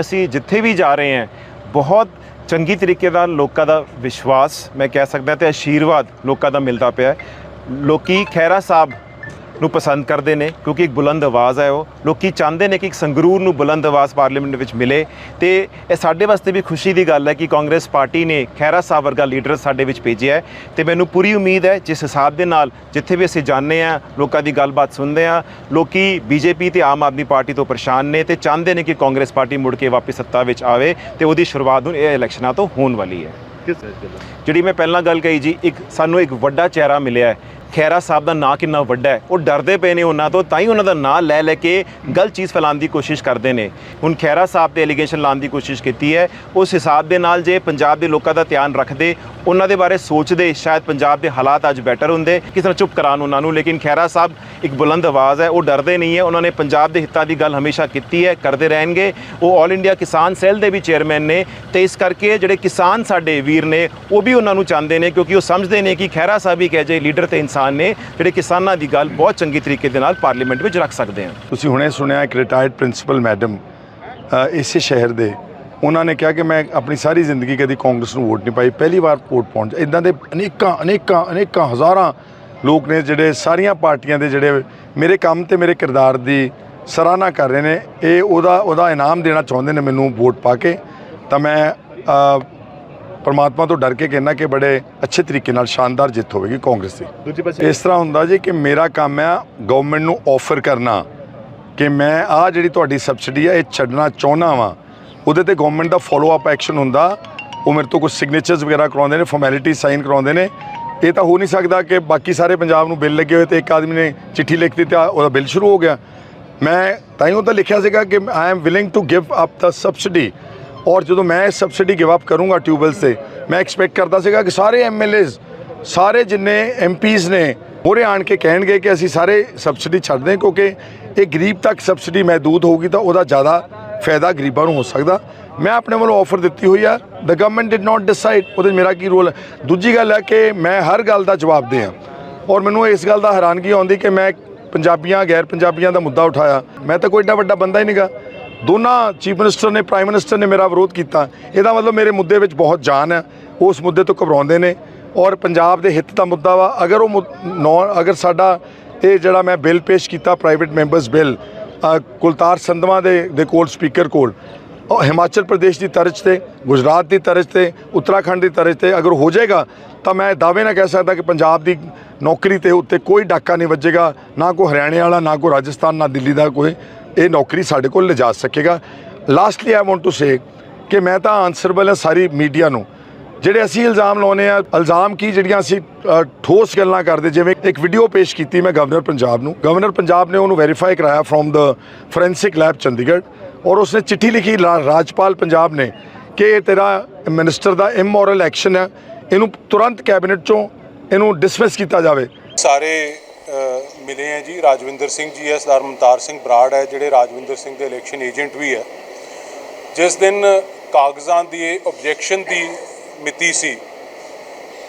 ਅਸੀਂ ਜਿੱਥੇ ਵੀ ਜਾ ਰਹੇ ਹਾਂ, ਬਹੁਤ ਚੰਗੀ ਤਰੀਕੇ ਨਾਲ ਲੋਕਾਂ ਦਾ ਵਿਸ਼ਵਾਸ ਮੈਂ ਕਹਿ ਸਕਦਾ ਤੇ ਆਸ਼ੀਰਵਾਦ ਲੋਕਾਂ ਦਾ ਮਿਲਦਾ ਪਿਆ ਹੈ। ਲੋਕੀ ਖੈਰਾ ਸਾਹਿਬ ਨੂੰ ਪਸੰਦ ਕਰਦੇ ਨੇ ਕਿਉਂਕਿ ਇੱਕ ਬੁਲੰਦ ਆਵਾਜ਼ ਹੈ ਉਹ। ਲੋਕੀ ਚਾਹੁੰਦੇ ਨੇ ਕਿ ਇੱਕ ਸੰਗਰੂਰ ਨੂੰ ਬੁਲੰਦ ਆਵਾਜ਼ ਪਾਰਲੀਮੈਂਟ ਵਿੱਚ ਮਿਲੇ। ਤੇ ਇਹ ਸਾਡੇ ਵਾਸਤੇ ਵੀ ਖੁਸ਼ੀ ਦੀ ਗੱਲ ਹੈ ਕਿ ਕਾਂਗਰਸ ਪਾਰਟੀ ਨੇ ਖੈਰਾ ਸਾਹਿਬ ਵਰਗਾ ਲੀਡਰ ਸਾਡੇ ਵਿੱਚ ਭੇਜਿਆ ਹੈ। ਤੇ ਮੈਨੂੰ ਪੂਰੀ ਉਮੀਦ ਹੈ ਜਿਸ ਹਿਸਾਬ ਦੇ ਨਾਲ ਜਿੱਥੇ ਵੀ ਅਸੀਂ ਜਾਂਦੇ ਆ ਲੋਕਾਂ ਦੀ ਗੱਲਬਾਤ ਸੁਣਦੇ ਆ ਲੋਕੀ ਬੀਜੇਪੀ ਤੇ ਆਮ ਆਦਮੀ ਪਾਰਟੀ ਤੋਂ ਪਰੇਸ਼ਾਨ ਨੇ ਤੇ ਚਾਹੁੰਦੇ ਨੇ ਕਿ ਕਾਂਗਰਸ ਪਾਰਟੀ ਮੁੜ ਕੇ ਵਾਪਸ ਸੱਤਾ ਵਿੱਚ ਆਵੇ ਤੇ ਉਹਦੀ ਸ਼ੁਰੂਆਤ ਹੁਣ ਇਹ ਇਲੈਕਸ਼ਨਾਂ ਤੋਂ ਹੋਣ ਵਾਲੀ ਹੈ। ਜਿਹੜੀ ਮੈਂ ਪਹਿਲਾਂ ਗੱਲ ਕਹੀ ਜੀ ਇੱਕ ਸਾਨੂੰ ਇੱਕ ਵੱਡਾ ਚਿਹਰਾ ਮਿਲਿਆ ਹੈ। ਖੈਰਾ ਸਾਹਿਬ ਦਾ ਨਾਂ ਕਿੰਨਾ ਵੱਡਾ ਹੈ। ਉਹ ਡਰਦੇ ਪਏ ਨੇ ਉਹਨਾਂ ਤੋਂ, ਤਾਂ ਹੀ ਉਹਨਾਂ ਦਾ ਨਾਂ ਲੈ ਲੈ ਕੇ ਗਲਤ ਚੀਜ਼ ਫੈਲਾਉਣ ਦੀ ਕੋਸ਼ਿਸ਼ ਕਰਦੇ ਨੇ। ਹੁਣ ਖੈਰਾ ਸਾਹਿਬ ਤੇ ਐਲੀਗੇਸ਼ਨ ਲਾਉਣ ਦੀ ਕੋਸ਼ਿਸ਼ ਕੀਤੀ ਹੈ। ਉਸ ਹਿਸਾਬ ਦੇ ਨਾਲ ਜੇ ਪੰਜਾਬ ਦੇ ਲੋਕਾਂ ਦਾ ਧਿਆਨ ਰੱਖਦੇ, ਉਹਨਾਂ ਦੇ ਬਾਰੇ ਸੋਚਦੇ, ਸ਼ਾਇਦ ਪੰਜਾਬ ਦੇ ਹਾਲਾਤ ਅੱਜ ਬੈਟਰ ਹੁੰਦੇ। ਕਿਸ ਤਰ੍ਹਾਂ ਚੁੱਪ ਕਰਾਉਣ ਉਹਨਾਂ ਨੂੰ, ਲੇਕਿਨ ਖੈਰਾ ਸਾਹਿਬ ਇੱਕ ਬੁਲੰਦ ਆਵਾਜ਼ ਹੈ, ਉਹ ਡਰਦੇ ਨਹੀਂ ਹੈ। ਉਹਨਾਂ ਨੇ ਪੰਜਾਬ ਦੇ ਹਿੱਤਾਂ ਦੀ ਗੱਲ ਹਮੇਸ਼ਾ ਕੀਤੀ ਹੈ, ਕਰਦੇ ਰਹਿਣਗੇ। ਉਹ ਆਲ ਇੰਡੀਆ ਕਿਸਾਨ ਸੈੱਲ ਦੇ ਵੀ ਚੇਅਰਮੈਨ ਨੇ, ਤੇ ਇਸ ਕਰਕੇ ਜਿਹੜੇ ਕਿਸਾਨ ਸਾਡੇ ਵੀਰ ਨੇ, ਉਹ ਵੀ ਉਹਨਾਂ ਨੂੰ ਚਾਹੁੰਦੇ ਨੇ, ਕਿਉਂਕਿ ਉਹ ਸਮਝਦੇ ਨੇ ਕਿ ਖੈਰਾ ਸਾਹਿਬ ਇੱਕ ਅਜਿਹੇ ਲੀਡਰ ਤੇ ਇਨਸਾਨ ਨੇ ਜਿਹੜੇ ਕਿਸਾਨਾਂ ਦੀ ਗੱਲ ਬਹੁਤ ਚੰਗੀ ਤਰੀਕੇ ਦੇ ਨਾਲ ਪਾਰਲੀਮੈਂਟ ਵਿੱਚ ਰੱਖ ਸਕਦੇ ਹਾਂ ਤੁਸੀਂ ਹੁਣੇ ਸੁਣਿਆ ਇੱਕ ਰਿਟਾਇਰਡ ਪ੍ਰਿੰਸੀਪਲ ਮੈਡਮ ਅ, ਇਸੇ ਸ਼ਹਿਰ ਦੇ। ਉਹਨਾਂ ਨੇ ਕਿਹਾ ਕਿ ਮੈਂ ਆਪਣੀ ਸਾਰੀ ਜ਼ਿੰਦਗੀ ਕਦੀ ਕਾਂਗਰਸ ਨੂੰ ਵੋਟ ਨਹੀਂ ਪਾਈ। ਪਹਿਲੀ ਵਾਰ ਵੋਟ ਪਾਉਣ ਚ ਇਦਾਂ ਦੇ ਅਨੇਕਾਂ ਅਨੇਕਾਂ ਅਨੇਕਾਂ ਹਜ਼ਾਰਾਂ ਲੋਕ ਨੇ ਜਿਹੜੇ ਸਾਰੀਆਂ ਪਾਰਟੀਆਂ ਦੇ ਜਿਹੜੇ ਮੇਰੇ ਕੰਮ ਤੇ ਮੇਰੇ ਕਿਰਦਾਰ ਦੀ ਸਰਾਹਨਾ ਕਰ ਰਹੇ ਨੇ। ਇਹ ਉਹਦਾ ਉਹਦਾ ਇਨਾਮ ਦੇਣਾ ਚਾਹੁੰਦੇ ਨੇ ਮੈਨੂੰ ਵੋਟ ਪਾ ਕੇ। ਤਾਂ ਮੈਂ ਪਰਮਾਤਮਾ ਤੋਂ ਡਰ ਕੇ ਕਹਿਣਾ ਕਿ ਬੜੇ ਅੱਛੇ ਤਰੀਕੇ ਨਾਲ ਸ਼ਾਨਦਾਰ ਜਿੱਤ ਹੋਵੇਗੀ ਕਾਂਗਰਸ ਦੀ। ਦੂਜੇ ਪਾਸੇ ਇਸ ਤਰ੍ਹਾਂ ਹੁੰਦਾ ਜੀ ਕਿ ਮੇਰਾ ਕੰਮ ਹੈ ਗਵਰਨਮੈਂਟ ਨੂੰ ਆਫਰ ਕਰਨਾ ਕਿ ਮੈਂ ਆ ਜਿਹੜੀ ਤੁਹਾਡੀ ਸਬਸਿਡੀ ਹੈ ਇਹ ਛੱਡਣਾ ਚਾਹੁੰਦਾ ਵਾਂ। ਉਹਦੇ ਤੇ ਗਵਰਨਮੈਂਟ ਦਾ ਫੋਲੋ ਅਪ ਐਕਸ਼ਨ ਹੁੰਦਾ। ਉਹ ਮੇਰੇ ਤੋਂ ਕੁਝ ਸਿਗਨੇਚਰਸ ਵਗੈਰਾ ਕਰਾਉਂਦੇ ਨੇ ਫਾਰਮੈਲਿਟੀ ਸਾਈਨ ਕਰਾਉਂਦੇ ਨੇ। ਇਹ ਤਾਂ ਹੋ ਨਹੀਂ ਸਕਦਾ ਕਿ ਬਾਕੀ ਸਾਰੇ ਪੰਜਾਬ ਨੂੰ ਬਿੱਲ ਲੱਗੇ ਹੋਏ ਤੇ ਇੱਕ ਆਦਮੀ ਨੇ ਚਿੱਠੀ ਲਿਖ ਦਿੱਤੀ ਤੇ ਉਹਦਾ ਬਿੱਲ ਸ਼ੁਰੂ ਹੋ ਗਿਆ। ਮੈਂ ਤਾਂ ਹੀ ਉਹ ਤਾਂ ਲਿਖਿਆ ਸੀਗਾ ਕਿ I am willing to give up the subsidy ਔਰ ਜਦੋਂ ਮੈਂ ਸਬਸਿਡੀ ਗਿਵ ਅਪ ਕਰੂੰਗਾ ਟਿਊਬਵੈਲਸ ਤੇ, ਮੈਂ ਐਕਸਪੈਕਟ ਕਰਦਾ ਸੀਗਾ ਕਿ ਸਾਰੇ ਐਮਐਲਏਜ਼ ਸਾਰੇ ਜਿੰਨੇ ਐਮਪੀਜ਼ ਨੇ ਮੋਰੇ ਆਣ ਕੇ ਕਹਿਣਗੇ ਕਿ ਅਸੀਂ ਸਾਰੇ ਸਬਸਿਡੀ ਛੱਡਦੇ ਕਿਉਂਕਿ ਇਹ ਗਰੀਬ ਤੱਕ ਸਬਸਿਡੀ ਮਹਿਦੂਦ ਹੋਊਗੀ ਤਾਂ ਉਹਦਾ ਜ਼ਿਆਦਾ ਫਾਇਦਾ ਗਰੀਬਾਂ ਨੂੰ ਹੋ ਸਕਦਾ। ਮੈਂ ਆਪਣੇ ਵੱਲੋਂ ਆਫਰ ਦਿੱਤੀ ਹੋਈ ਆ। The government did not decide ਉਹਦੇ 'ਚ ਮੇਰਾ ਕੀ ਰੋਲ ਹੈ ਦੂਜੀ ਗੱਲ ਹੈ ਕਿ ਮੈਂ ਹਰ ਗੱਲ ਦਾ ਜਵਾਬ ਦੇ ਹਾਂ ਔਰ ਮੈਨੂੰ ਇਸ ਗੱਲ ਦਾ ਹੈਰਾਨਗੀ ਆਉਂਦੀ ਕਿ ਮੈਂ ਪੰਜਾਬੀਆਂ, ਗੈਰ ਪੰਜਾਬੀਆਂ ਦਾ ਮੁੱਦਾ ਉਠਾਇਆ। ਮੈਂ ਤਾਂ ਕੋਈ ਏਡਾ ਵੱਡਾ ਬੰਦਾ ਹੀ ਨਹੀਂਗਾ ਦੋਨਾਂ ਚੀਫ ਮਿਨਿਸਟਰ ਨੇ, ਪ੍ਰਾਈਮ ਮਿਨਿਸਟਰ ਨੇ ਮੇਰਾ ਵਿਰੋਧ ਕੀਤਾ। ਇਹਦਾ ਮਤਲਬ ਮੇਰੇ ਮੁੱਦੇ ਵਿੱਚ ਬਹੁਤ ਜਾਨ ਹੈ। ਉਸ ਮੁੱਦੇ ਤੋਂ ਘਬਰਾਉਂਦੇ ਨੇ। ਔਰ ਪੰਜਾਬ ਦੇ ਹਿੱਤ ਦਾ ਮੁੱਦਾ ਵਾ, ਅਗਰ ਉਹ ਮੁ- ਅਗਰ ਸਾਡਾ ਇਹ ਜਿਹੜਾ ਮੈਂ ਬਿੱਲ ਪੇਸ਼ ਕੀਤਾ, private members bill Kultar Sandhwan ਦੇ ਦੇ ਕੋਲ, ਸਪੀਕਰ ਕੋਲ ਹਿਮਾਚਲ ਪ੍ਰਦੇਸ਼ ਦੀ ਤਰਜ਼ ਤੇ, ਗੁਜਰਾਤ ਦੀ ਤਰਜ਼ ਤੇ, ਉੱਤਰਾਖੰਡ ਦੀ ਤਰਜ਼ ਤੇ ਅਗਰ ਹੋ ਜਾਏਗਾ, ਤਾਂ ਮੈਂ ਦਾਅਵੇ ਨਾਲ ਕਹਿ ਸਕਦਾ ਕਿ ਪੰਜਾਬ ਦੀ ਨੌਕਰੀ ਤੇ ਉੱਤੇ ਕੋਈ ਡਾਕਾ ਨਹੀਂ ਵੱਜੇਗਾ। ਨਾ ਕੋਈ ਹਰਿਆਣੇ ਵਾਲਾ, ਨਾ ਕੋਈ ਰਾਜਸਥਾਨ, ਨਾ ਦਿੱਲੀ ਦਾ ਕੋਈ ਇਹ ਨੌਕਰੀ ਸਾਡੇ ਕੋਲ ਲਿਜਾ ਸਕੇਗਾ। Lastly I want to say ਕਿ ਮੈਂ ਤਾਂ ਆਨਸਰਬਲ ਹਾਂ ਸਾਰੀ ਮੀਡੀਆ ਨੂੰ, ਜਿਹੜੇ ਅਸੀਂ ਇਲਜ਼ਾਮ ਲਾਉਨੇ ਆ ਇਲਜ਼ਾਮ ਕੀ ਜਿਹੜੀਆਂ ਅਸੀਂ ਠੋਸ ਗੱਲਾਂ ਕਰਦੇ, ਜਿਵੇਂ ਇੱਕ ਵੀਡੀਓ ਪੇਸ਼ ਕੀਤੀ ਮੈਂ ਗਵਰਨਰ ਪੰਜਾਬ ਨੂੰ। ਗਵਰਨਰ ਪੰਜਾਬ ਨੇ ਉਹਨੂੰ ਵੈਰੀਫਾਈ ਕਰਾਇਆ from the forensic lab Chandigarh ਔਰ ਉਸਨੇ ਚਿੱਠੀ ਲਿਖੀ, ਰਾ- ਰਾਜਪਾਲ ਪੰਜਾਬ ਨੇ ਕਿ ਇਹ ਤੇਰਾ ਮਿਨਿਸਟਰ ਦਾ ਇਮੋਰਲ ਐਕਸ਼ਨ ਹੈ। ਇਹਨੂੰ ਤੁਰੰਤ ਕੈਬਨਿਟ ਚੋਂ ਇਹਨੂੰ ਡਿਸਮਿਸ ਕੀਤਾ ਜਾਵੇ। ਸਾਰੇ ਮਿਲੇ ਹੈ ਜੀ। ਰਾਜਵਿੰਦਰ ਸਿੰਘ ਜੀ ਹੈ, ਸਰਦਾਰ ਮਮਤਾਰ ਸਿੰਘ ਬਰਾੜ ਹੈ, ਜਿਹੜੇ ਰਾਜਵਿੰਦਰ ਸਿੰਘ ਦੇ ਇਲੈਕਸ਼ਨ ਏਜੰਟ ਵੀ ਹੈ। ਜਿਸ ਦਿਨ ਕਾਗਜ਼ਾਂ ਦੀ ਇਹ ਆਬਜੈਕਸ਼ਨ ਦੀ ਮਿਤੀ ਸੀ,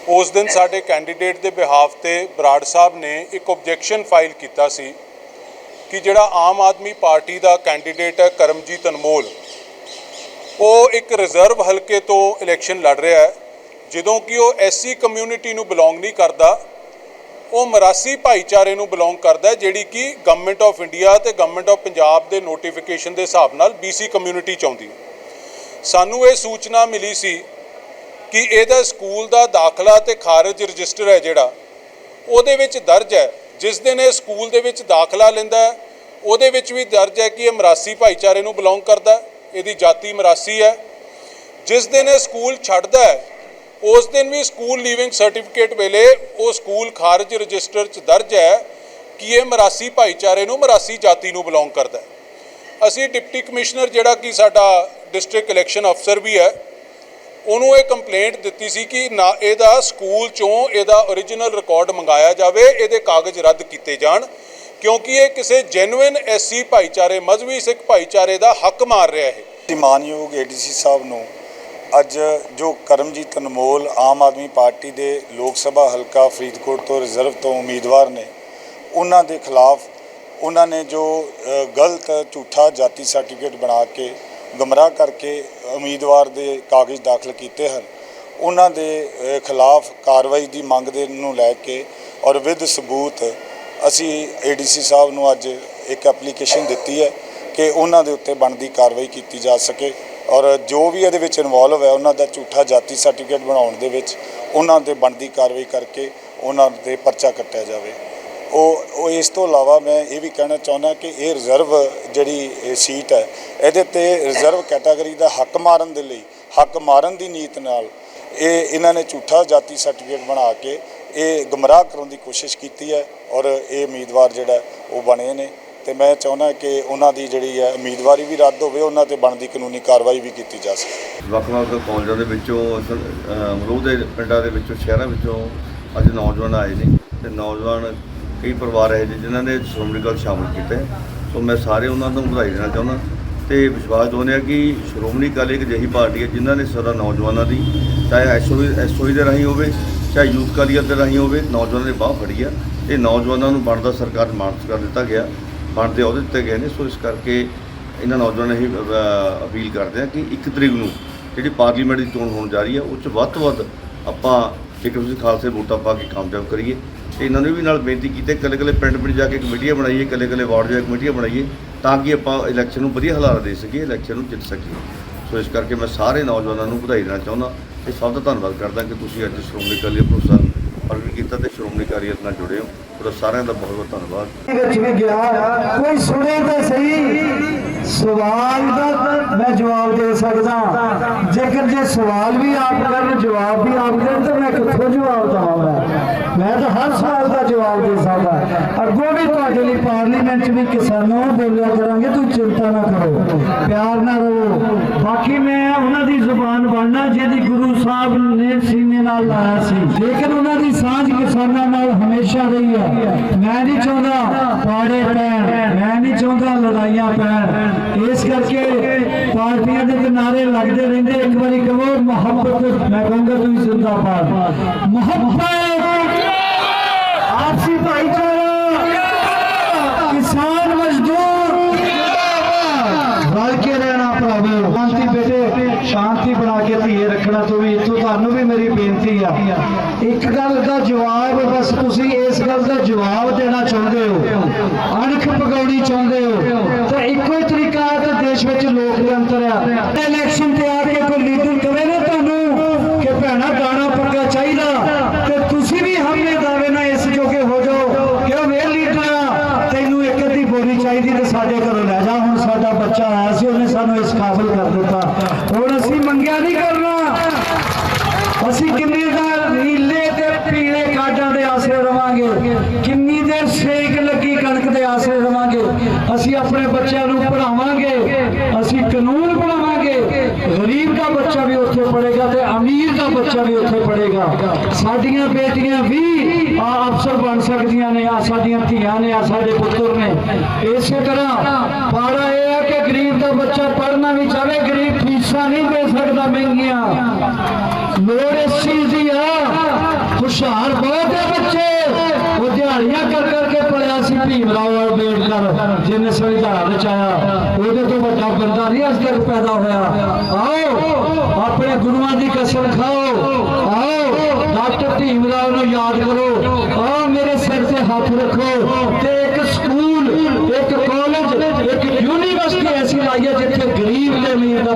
ਉਸ ਦਿਨ ਸਾਡੇ ਕੈਂਡੀਡੇਟ ਦੇ ਬਿਹਾਫ ਤੇ ਬਰਾੜ ਸਾਹਿਬ ਨੇ ਇੱਕ ਆਬਜੈਕਸ਼ਨ ਫਾਈਲ ਕੀਤਾ ਸੀ ਕਿ ਜਿਹੜਾ ਆਮ ਆਦਮੀ ਪਾਰਟੀ ਦਾ ਕੈਂਡੀਡੇਟ ਹੈ, ਕਰਮਜੀਤ ਅਨਮੋਲ, ਉਹ ਇੱਕ ਰਿਜ਼ਰਵ ਹਲਕੇ ਤੋਂ ਇਲੈਕਸ਼ਨ ਲੜ ਰਿਹਾ ਹੈ, ਜਦੋਂ ਕਿ ਉਹ ਐਸਸੀ ਕਮਿਊਨਿਟੀ ਨੂੰ ਬਿਲੋਂਗ ਨਹੀਂ ਕਰਦਾ। ਉਹ ਮਰਾਸੀ ਭਾਈਚਾਰੇ ਨੂੰ ਬਿਲੋਂਗ ਕਰਦਾ ਹੈ, ਜਿਹੜੀ ਕਿ ਗਵਰਨਮੈਂਟ ਆਫ ਇੰਡੀਆ ਤੇ ਗਵਰਨਮੈਂਟ ਆਫ ਪੰਜਾਬ ਦੇ ਨੋਟੀਫਿਕੇਸ਼ਨ ਦੇ ਹਿਸਾਬ ਨਾਲ BC ਕਮਿਊਨਿਟੀ 'ਚ ਆਉਂਦੀ ਸਾਨੂੰ ਇਹ ਸੂਚਨਾ ਮਿਲੀ ਸੀ ਕਿ ਇਹਦਾ ਸਕੂਲ ਦਾ ਦਾਖਲਾ ਤੇ ਖਾਰਜ ਰਜਿਸਟਰ ਹੈ ਜਿਹੜਾ, ਉਹਦੇ ਵਿੱਚ ਦਰਜ ਹੈ, ਜਿਸ ਦਿਨ ਇਹ ਸਕੂਲ ਦੇ ਵਿੱਚ ਦਾਖਲਾ ਲੈਂਦਾ ਉਹਦੇ ਵਿੱਚ ਵੀ ਦਰਜ ਹੈ ਕਿ ਇਹ ਮਰਾਸੀ ਭਾਈਚਾਰੇ ਨੂੰ ਬਿਲੋਂਗ ਕਰਦਾ ਇਹਦੀ ਜਾਤੀ ਮਰਾਸੀ ਹੈ। ਜਿਸ ਦਿਨ ਇਹ ਸਕੂਲ ਛੱਡਦਾ ਹੈ ਉਸ ਦਿਨ ਵੀ ਸਕੂਲ ਲੀਵਿੰਗ ਸਰਟੀਫਿਕੇਟ ਵੇਲੇ ਉਹ ਸਕੂਲ ਖਾਰਜ ਰਜਿਸਟਰ 'ਚ ਦਰਜ ਹੈ ਕਿ ਇਹ ਮਰਾਸੀ ਭਾਈਚਾਰੇ ਨੂੰ, ਮਰਾਸੀ ਜਾਤੀ ਨੂੰ ਬਿਲੋਂਗ ਕਰਦਾ ਹੈ। ਅਸੀਂ ਡਿਪਟੀ ਕਮਿਸ਼ਨਰ ਜਿਹੜਾ ਕਿ ਸਾਡਾ ਡਿਸਟ੍ਰਿਕਟ ਇਲੈਕਸ਼ਨ ਅਫਸਰ ਵੀ ਹੈ, ਉਹਨੂੰ ਇਹ ਕੰਪਲੇਂਟ ਦਿੱਤੀ ਸੀ ਕਿ ਨਾ ਇਹਦਾ ਸਕੂਲ ਚੋਂ ਇਹਦਾ origignal ਰਿਕਾਰਡ ਮੰਗਾਇਆ ਜਾਵੇ, ਇਹਦੇ ਕਾਗਜ਼ ਰੱਦ ਕੀਤੇ ਜਾਣ, ਕਿਉਂਕਿ ਇਹ ਕਿਸੇ ਜੈਨੂਇਨ ਐਸਸੀ ਭਾਈਚਾਰੇ, ਮਜ਼੍ਹਬੀ ਸਿੱਖ ਭਾਈਚਾਰੇ ਦਾ ਹੱਕ ਮਾਰ ਰਿਹਾ ਹੈ। ਜੀ ਮਾਨਯੋਗ ਏਡੀਸੀ ਸਾਹਿਬ ਨੂੰ ਅੱਜ ਜੋ ਕਰਮਜੀਤ ਅਨਮੋਲ ਆਮ ਆਦਮੀ ਪਾਰਟੀ ਦੇ ਲੋਕ ਸਭਾ ਹਲਕਾ ਫਰੀਦਕੋਟ ਤੋਂ ਰਿਜ਼ਰਵ ਤੋਂ ਉਮੀਦਵਾਰ ਨੇ, ਉਹਨਾਂ ਦੇ ਖਿਲਾਫ ਉਹਨਾਂ ਨੇ ਜੋ ਗਲਤ ਝੂਠਾ ਜਾਤੀ ਸਰਟੀਫਿਕੇਟ ਬਣਾ ਕੇ ਗਮਰਾਹ ਕਰਕੇ ਉਮੀਦਵਾਰ ਦੇ ਕਾਗਜ਼ ਦਾਖਲ ਕੀਤੇ ਹਨ। ਉਹਨਾਂ ਦੇ ਖਿਲਾਫ ਕਾਰਵਾਈ ਦੀ ਮੰਗ ਦੇ ਨੂੰ ਲੈ ਕੇ ਔਰ ਵਿਦ ਸਬੂਤ ਅਸੀਂ ਏਡੀਸੀ ਸਾਹਿਬ ਨੂੰ ਅੱਜ ਇੱਕ ਐਪਲੀਕੇਸ਼ਨ ਦਿੱਤੀ ਹੈ ਕਿ ਉਹਨਾਂ ਦੇ ਉੱਤੇ ਬਣਦੀ ਕਾਰਵਾਈ ਕੀਤੀ ਜਾ ਸਕੇ। ਔਰ ਜੋ ਵੀ ਇਹਦੇ ਵਿੱਚ ਇਨਵੋਲਵ ਹੈ ਉਹਨਾਂ ਦਾ ਝੂਠਾ ਜਾਤੀ ਸਰਟੀਫਿਕੇਟ ਬਣਾਉਣ ਦੇ ਵਿੱਚ ਉਹਨਾਂ ਦੇ ਬਣਦੀ ਕਾਰਵਾਈ ਕਰਕੇ ਉਹਨਾਂ ਤੇ ਪਰਚਾ ਕੱਟਿਆ ਜਾਵੇ। ਉਹ ਉਹ ਇਸ ਤੋਂ ਇਲਾਵਾ ਮੈਂ ਇਹ ਵੀ ਕਹਿਣਾ ਚਾਹੁੰਦਾ ਕਿ ਇਹ ਰਿਜ਼ਰਵ ਜਿਹੜੀ ਸੀਟ ਹੈ, ਇਹਦੇ ਤੇ ਰਿਜ਼ਰਵ ਕੈਟਾਗਰੀ ਦਾ ਹੱਕ ਮਾਰਨ ਦੇ ਲਈ, ਹੱਕ ਮਾਰਨ ਦੀ ਨੀਤ ਨਾਲ ਇਹ, ਇਹਨਾਂ ਨੇ ਝੂਠਾ ਜਾਤੀ ਸਰਟੀਫਿਕੇਟ ਬਣਾ ਕੇ ਇਹ ਗਮਰਾਹ ਕਰਨ ਦੀ ਕੋਸ਼ਿਸ਼ ਕੀਤੀ ਹੈ ਔਰ ਇਹ ਉਮੀਦਵਾਰ ਜਿਹੜਾ, ਉਹ ਬਣੇ ਨੇ। ਤੇ ਮੈਂ ਚਾਹੁੰਦਾ ਕਿ ਉਹਨਾਂ ਦੀ ਜਿਹੜੀ ਹੈ ਉਮੀਦਵਾਰੀ ਵੀ ਰੱਦ ਹੋਵੇ, ਉਹਨਾਂ ਤੇ ਬਣਦੀ ਕਾਨੂੰਨੀ ਕਾਰਵਾਈ ਵੀ ਕੀਤੀ ਜਾ ਸਕੇ। ਵੱਖ-ਵੱਖ ਕਾਲਜਾਂ ਦੇ ਵਿੱਚੋਂ ਅਸਲ ਅਮਰੂਦ ਦੇ ਪਿੰਡਾਂ ਦੇ ਵਿੱਚੋਂ, ਸ਼ਹਿਰਾਂ ਵਿੱਚੋਂ ਅੱਜ ਨੌਜਵਾਨ ਆਏ ਨੇ ਤੇ ਨੌਜਵਾਨ ਕਈ ਪਰਿਵਾਰ ਹੈ ਜਿਨ੍ਹਾਂ ਨੇ ਸ਼੍ਰੋਮਣੀ ਅਕਾਲੀ ਸ਼ਾਮਲ ਕੀਤਾ। ਸੋ ਮੈਂ ਸਾਰੇ ਉਹਨਾਂ ਨੂੰ ਵਧਾਈ ਦੇਣਾ ਚਾਹੁੰਦਾ ਤੇ ਵਿਸ਼ਵਾਸ ਦਿਵਾਉਂਦੇ ਹਾਂ ਕਿ ਸ਼੍ਰੋਮਣੀ ਅਕਾਲੀ ਇੱਕ ਅਜਿਹੀ ਪਾਰਟੀ ਹੈ ਜਿਨ੍ਹਾਂ ਨੇ ਸਦਾ ਨੌਜਵਾਨਾਂ ਦੀ, ਚਾਹੇ ਐਸਓਈ ਐਸਓਈ ਦੇ ਰਾਹੀਂ ਹੋਵੇ, ਚਾਹੇ ਯੂਥ ਅਕਾਲੀਅਤ ਦੇ ਰਾਹੀਂ ਹੋਵੇ, ਨੌਜਵਾਨਾਂ ਨੇ ਬਾਹ ਫੜੀ ਆ ਤੇ ਨੌਜਵਾਨਾਂ ਨੂੰ ਬਣਦਾ ਸਰਕਾਰ ਮਾਨਸ ਕਰ ਦਿੱਤਾ ਗਿਆ। ਬਣਦੇ ਅਹੁਦੇ ਦਿੱਤੇ ਗਏ ਨੇ, ਸੋ ਇਸ ਕਰਕੇ ਇਹਨਾਂ ਨੌਜਵਾਨਾਂ ਨੂੰ ਅਸੀਂ ਅਪੀਲ ਕਰਦੇ ਹਾਂ ਕਿ 1 ਤਰੀਕ ਨੂੰ ਜਿਹੜੀ ਪਾਰਲੀਮੈਂਟ ਦੀ ਚੋਣ ਹੋਣ ਜਾ ਰਹੀ ਹੈ, ਉਹ 'ਚ ਵੱਧ ਤੋਂ ਵੱਧ ਆਪਾਂ ਇੱਕ ਦੂਜੇ ਖਾਲਸੇ ਵੋਟਾਂ ਪਾ ਕੇ ਕਾਮਯਾਬ ਕਰੀਏ। ਤੇ ਇਹਨਾਂ ਨੂੰ ਵੀ ਨਾਲ ਬੇਨਤੀ ਕੀਤੀ ਇਕੱਲੇ ਇਕੱਲੇ ਪਿੰਡ ਪਿੰਡ ਜਾ ਕੇ ਕਮੇਟੀਆਂ ਬਣਾਈਏ ਇਕੱਲੇ ਇਕੱਲੇ ਵਾਰਡ ਜਾ ਕੇ ਕਮੇਟੀਆਂ ਬਣਾਈਏ, ਤਾਂ ਕਿ ਆਪਾਂ ਇਲੈਕਸ਼ਨ ਨੂੰ ਵਧੀਆ ਹਲਾਰਾ ਦੇ ਸਕੀਏ, ਇਲੈਕਸ਼ਨ ਨੂੰ ਜਿੱਤ ਸਕੀਏ। ਸੋ ਇਸ ਕਰਕੇ ਮੈਂ ਸਾਰੇ ਨੌਜਵਾਨਾਂ ਨੂੰ ਵਧਾਈ ਦੇਣਾ ਚਾਹੁੰਦਾ ਤੇ ਸਭ ਦਾ ਧੰਨਵਾਦ ਕਰਦਾ ਕਿ ਤੁਸੀਂ ਅੱਜ ਸ਼੍ਰੋਮਣੀ ਅਕਾਲੀ ਭਰੋਸਾ ਪ੍ਰਗਟ ਕੀਤਾ ਤੇ ਸ਼੍ਰੋਮਣੀ ਅਕਾਲੀ ਨਾਲ ਜੁੜੇ ਹੋ। ਤੁਹਾਡਾ ਸਾਰਿਆਂ ਦਾ ਬਹੁਤ ਬਹੁਤ ਧੰਨਵਾਦ। ਵਿੱਚ ਵੀ ਗਿਆ ਕੋਈ ਸੁਣੇ ਤਾਂ ਸਹੀ। ਸਵਾਲ ਦਾ ਮੈਂ ਜਵਾਬ ਦੇ ਸਕਦਾ। ਜੇਕਰ ਜੇ ਸਵਾਲ ਵੀ ਆਪ ਕਰਨ, ਜਵਾਬ ਵੀ ਆਪ ਦੇਣ, ਤਾਂ ਮੈਂ ਕਿੱਥੋਂ ਜਵਾਬ ਦਵਾਂਗਾ? ਮੈਂ ਤਾਂ ਹਰ ਸਵਾਲ ਦਾ ਜਵਾਬ ਦੇ ਸਕਦਾ। ਅੱਗੋਂ ਵੀ ਤੁਹਾਡੇ ਲਈ ਪਾਰਲੀਮੈਂਟ 'ਚ ਵੀ ਕਿਸਾਨਾਂ ਨੂੰ ਬੋਲਿਆ ਕਰਾਂਗੇ, ਤੁਸੀਂ ਚਿੰਤਾ ਨਾ ਕਰੋ। ਪਿਆਰ ਨਾਲ ਰਹੋ। ਬਾਕੀ ਮੈਂ ਉਹਨਾਂ ਦੀ ਜ਼ੁਬਾਨ ਬਣਨਾ ਜਿਹਦੀ ਗੁਰੂ ਸਾਹਿਬ ਨੇ ਸੀਨੇ ਨਾਲ ਲਾਇਆ ਸੀ। ਲੇਕਿਨ ਉਹਨਾਂ ਦੀ ਸਾਂਝ ਕਿਸਾਨਾਂ ਨਾਲ ਹਮੇਸ਼ਾ ਰਹੀ ਹੈ। ਮੈਂ ਨਹੀਂ ਚਾਹੁੰਦਾ ਪਾੜੇ ਪੈਣ, ਮੈਂ ਨਹੀਂ ਚਾਹੁੰਦਾ ਲੜਾਈਆਂ ਪੈਣ। ਇਸ ਕਰਕੇ ਪਾਰਟੀਆਂ ਦੇ ਕਿਨਾਰੇ ਲੱਗਦੇ ਰਹਿੰਦੇ ਇੱਕ ਵਾਰੀ ਕਹੋ, ਮੁਹੱਬਤ। ਮੈਂ ਕਹੂੰਗਾ ਤੁਸੀਂ ਜ਼ਿੰਦਾਬਾਦ। ਮੁਹੱਬਤ! ਆਪਸੀ ਭਾਈਚਾਰਾ ਕਿਸਾਨ ਮਜ਼ਦੂਰ ਰਲ ਕੇ ਰਹਿਣਾ ਭਰਾਵੋ ਸ਼ਾਂਤੀ ਬੇਟੇ ਸ਼ਾਂਤੀ ਬਣਾ ਕੇ ਧੀਏ ਰੱਖਣਾ ਤੂੰ ਵੀ ਇੱਥੋਂ ਤੁਹਾਨੂੰ ਵੀ ਮੇਰੀ ਬੇਨਤੀ ਆ। ਇੱਕ ਗੱਲ ਦਾ ਜਵਾਬ ਬਸ ਤੁਸੀਂ ਇਸ ਗੱਲ ਦਾ ਜਵਾਬ ਦੇਣਾ ਚਾਹੁੰਦੇ ਹੋ, ਅਣਖ ਪਗਾਉਣੀ ਚਾਹੁੰਦੇ ਹੋ, ਤਾਂ ਇੱਕੋ ਹੀ ਤਰੀਕਾ ਹੈ ਕਿ ਦੇਸ਼ ਵਿੱਚ ਲੋਕਤੰਤਰ ਆ। ਇਲੈਕਸ਼ਨ ਤੇ ਆ ਕੇ ਕੋਈ ਲੀਡਰ ਕਵੇ ਨਾ ਤੁਹਾਨੂੰ ਕਿ ਭੈਣਾ ਦਾਣਾ ਪੱਕਾ ਚਾਹੀਦਾ, ਤੇ ਤੁਸੀਂ ਵੀ ਹਮਲੇ ਦਾਵੇ ਨਾ ਇਸ ਜੋਗੇ ਹੋ ਜਾਓ ਕਿ ਉਹ ਵੇ ਲੀਡਰ ਆ, ਤੈਨੂੰ ਇੱਕ ਅੱਧੀ ਬੋਲੀ ਚਾਹੀਦੀ ਤੇ ਸਾਡੇ ਘਰੋਂ ਲੈ ਆਇਆ ਸੀ ਇਸ ਕਾਬਿਲ ਕਰ ਦਿੱਤਾ। ਹੁਣ ਅਸੀਂ ਮੰਗਿਆ ਨਹੀਂ ਕਰਨਾ। ਅਸੀਂ ਕਿੰਨੀ ਦਾ ਨੀਲੇ ਤੇ ਪੀਲੇ ਕਾਡਾਂ ਦੇ ਆਸਰੇ ਰਵਾਂਗੇ। ਕਿੰਨੀ ਦੇਰ ਸੇਕ ਲੱਗੀ ਕਣਕ ਦੇ ਆਸਰੇ ਰਵਾਂਗੇ। ਅਸੀਂ ਆਪਣੇ ਬੱਚਿਆਂ ਨੂੰ ਪੜਾਵਾਂਗੇ ਅਸੀਂ ਕਾਨੂੰਨ ਬਣਾਵਾਂਗੇ। ਗਰੀਬ ਦਾ ਬੱਚਾ ਵੀ ਉੱਥੇ ਪੜੇਗਾ ਤੇ ਅਮੀਰ ਦਾ ਬੱਚਾ ਵੀ ਉੱਥੇ ਪੜੇਗਾ ਸਾਡੀਆਂ ਬੇਟੀਆਂ ਵੀ ਆ ਅਫਸਰ ਬਣ ਸਕਦੀਆਂ ਨੇ, ਆ ਸਾਡੀਆਂ ਧੀਆਂ ਨੇ, ਆ ਸਾਡੇ ਪੁੱਤਰ ਨੇ। ਇਸੇ ਤਰ੍ਹਾਂ ਪਾੜਾ ਇਹ ਬੱਚਾ ਪੜਨਾ ਵੀ ਚਾਹੇ ਗਰੀਬ ਫੀਸਾਂ ਨਹੀਂ ਦੇ ਸਕਦਾ ਮਹਿੰਗੀਆਂ। ਲੋੜ ਇਸ ਚੀਜ਼ ਦੀ ਆ। ਹੁਸ਼ਿਆਰ ਬਹੁਤ ਹੈ ਬੱਚੇ। ਉਹ ਦਿਹਾੜੀਆਂ ਕਰ ਕਰਕੇ ਪੜਿਆ ਸੀ ਭੀਮ ਰਾਓ ਅੰਬੇਡਕਰ ਜਿਹਨੇ ਸੰਵਿਧਾਨ ਰਚਾਇਆ ਉਹਦੇ ਤੋਂ ਵੱਡਾ ਬੰਦਾ ਨਹੀਂ ਅੱਜ ਤੱਕ ਪੈਦਾ ਹੋਇਆ। ਆਓ, ਆਪਣੇ ਗੁਰੂਆਂ ਦੀ ਕਸਮ ਖਾਓ। ਆਓ, ਡਾਕਟਰ ਭੀਮ ਰਾਓ ਨੂੰ ਯਾਦ ਕਰੋ। ਆਓ, ਮੇਰੇ ਸਿਰ ਤੇ ਹੱਥ ਰੱਖੋ ਤੇ ਇੱਕ ਸਕੂਲ, ਇੱਕ ਕਾਲਜ ਇੱਕ ਯੂਨੀਵਰਸਿਟੀ ਐਸੀ ਲਾਈਏ ਜਿੱਥੇ ਗਰੀਬ ਤੇ ਅਮੀਰ ਦਾ